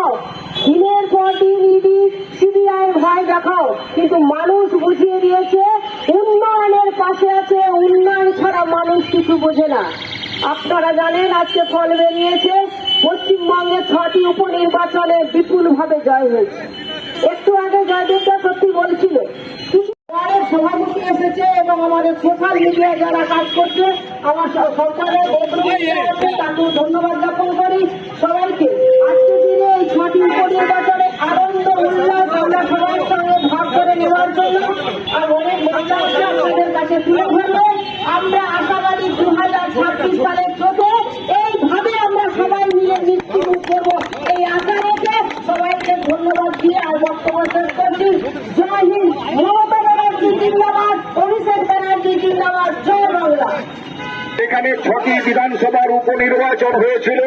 দেখাও। দিনের পর দিন ইডি সিবিআই ভয় দেখাও। কিন্তু মানুষ বুঝিয়ে দিয়েছে উন্নয়নের পাশে আছে উন্নয়ন ছাড়া মানুষ কিছু বোঝে না। আপনারা জানেন আজকে ফল বেরিয়েছে পশ্চিমবঙ্গে ছটি উপনির্বাচনে বিপুল ভাবে জয় হয়েছে। একটু আগে জয়দেবটা সত্যি বলছিল সভাপতি এসেছে এবং আমাদের সোশ্যাল মিডিয়ায় যারা কাজ করছে আমার সরকারের তাকেও ধন্যবাদ জ্ঞাপন করি। সবাইকে আনন্দ, উল্লাস, আমরা সবার সঙ্গে ভাগ করে নেওয়ার জন্য আর অনেক আছে আপনাদের কাছে তুলে ধরবো। আমরা আশাবাদী দু হাজার ছাব্বিশ সালের চোখে এইভাবে আমরা সবাই মিলে মৃত্যু এই আশা রেখে সবাইকে ধন্যবাদ দিয়ে আর বক্তব্য শেষ করছি জয় হিন্দ মমতা ব্যানার্জি জিন্দাবাদ অভিষেক ব্যানার্জি জিন্দাবাদ জয় বাংলা এখানে ছটি বিধানসভার উপনির্বাচন হয়েছিল।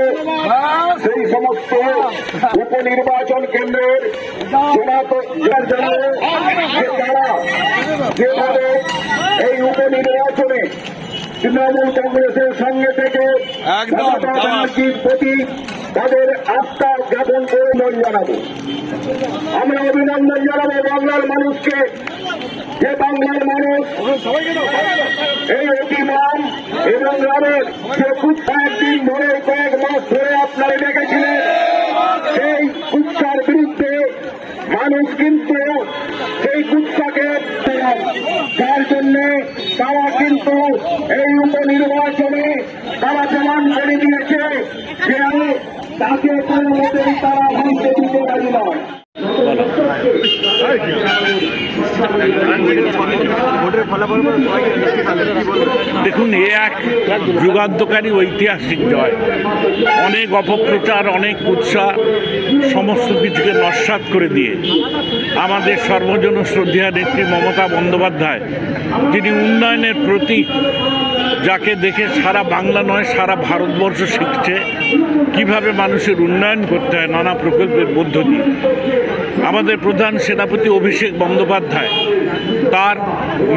সেই সমস্ত উপনির্বাচন কেন্দ্রের জন্য যেভাবে এই উপনির্বাচনে তৃণমূল কংগ্রেসের সঙ্গে থেকে ব্যানার্জির প্রতি তাদের আস্থা জ্ঞাপন করে জানাব। আমরা অভিনন্দন জানাব বাংলার মানুষকে। যে বাংলার মানুষ, এই অতিমান এবং গ্রামের যে কুৎসার দিন ধরে কয়েক মাস ধরে আপনারা দেখেছিলেন, সেই কুৎসার বিরুদ্ধে মানুষ কিন্তু সেই কুৎসাকে যার জন্য তারা কিন্তু এই উপনির্বাচনে তারা প্রমাণ করে দিয়েছে যে তাকে কোনো মতেই তারা ভাঙতে দিতে পারি নয়। দেখুন, এ এক যুগান্তকারী ঐতিহাসিক জয়। অনেক অপপ্রচার, অনেক উৎসাহ সমস্ত কিছুকে নস্বাত করে দিয়ে আমাদের সর্বজন শ্রদ্ধেয়া নেত্রী মমতা বন্দ্যোপাধ্যায়, তিনি উন্নয়নের প্রতীক, যাকে দেখে সারা বাংলা নয়, সারা ভারতবর্ষ শিখছে। কীভাবে মানুষের উন্নয়ন করতে হয় নানা প্রকল্পের মধ্য দিয়ে। আমাদের প্রধান সেনাপতি অভিষেক বন্দ্যোপাধ্যায় তার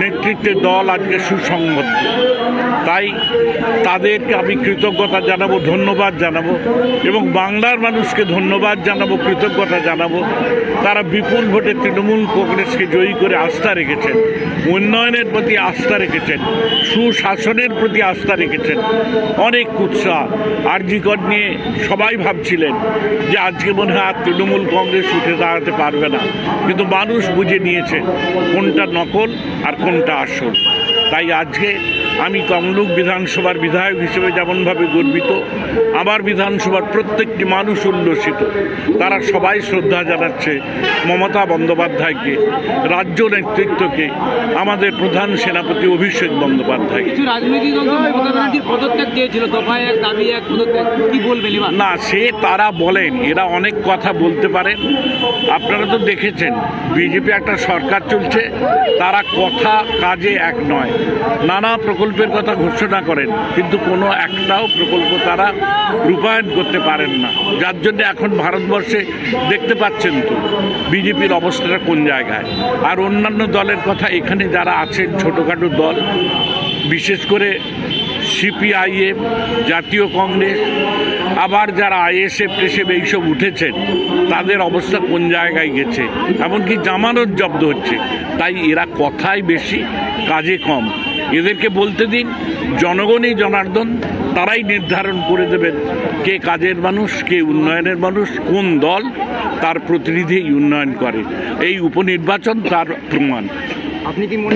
নেতৃত্বে দল আজকে সুসংগত। তাই তাদেরকে আমি কৃতজ্ঞতা জানাব, ধন্যবাদ জানাব এবং বাংলার মানুষকে ধন্যবাদ জানাব, কৃতজ্ঞতা জানাব। তারা বিপুল ভোটে তৃণমূল কংগ্রেসকে জয়ী করে আস্থা রেখেছেন, উন্নয়নের প্রতি আস্থা রেখেছেন, সুশাসনের প্রতি আস্থা রেখেছেন। অনেক উৎসাহ, আরজিকর নিয়ে সবাই ভাবছিলেন যে আজকে মনে হয় আর তৃণমূল কংগ্রেস উঠে দাঁড়াতে পারবে না। কিন্তু মানুষ বুঝে নিয়েছে কোনটা নকল আর কোনটা আসল। তাই আজকে আমি তমলুক বিধানসভার বিধায়ক হিসেবে যেমনভাবে গর্বিত আমার বিধানসভার প্রত্যেকটি মানুষ উল্লসিত। তারা সবাই শ্রদ্ধা জানাচ্ছে মমতা বন্দ্যোপাধ্যায়কে রাজ্য নেতৃত্বকে আমাদের প্রধান সেনাপতি অভিষেক বন্দ্যোপাধ্যায় না সে তারা বলেন এরা অনেক কথা বলতে পারেন। আপনারা তো দেখেছেন বিজেপি একটা সরকার চলছে তারা কথা কাজে এক নয়। নানা প্রকল্পের কথা ঘোষণা করেন, কিন্তু কোনো একটাও প্রকল্প তারা রূপায়ণ করতে পারেন না। যার জন্য এখন ভারতবর্ষে দেখতে পাচ্ছেন তো বিজেপির অবস্থাটা কোন জায়গায়। আর অন্যান্য দলের কথা এখানে যারা আছেন, ছোটোখাটো দল, বিশেষ করে সিপিআইএম, জাতীয় কংগ্রেস, আবার যারা আইএসএফ টেসএফ এইসব উঠেছেন, তাদের অবস্থা কোন জায়গায় গেছে? এমনকি জামানত জব্দ হচ্ছে। তাই এরা কথাই বেশি, কাজে কম। এদেরকে বলতে দিন, জনগণই জনার্দন, তারাই নির্ধারণ করে দেবেন কে কাজের মানুষ, কে উন্নয়নের মানুষ, কোন দল তার প্রতিনিধি উন্নয়ন করে। এই উপনির্বাচন তার প্রমাণ। আপনি কি মনে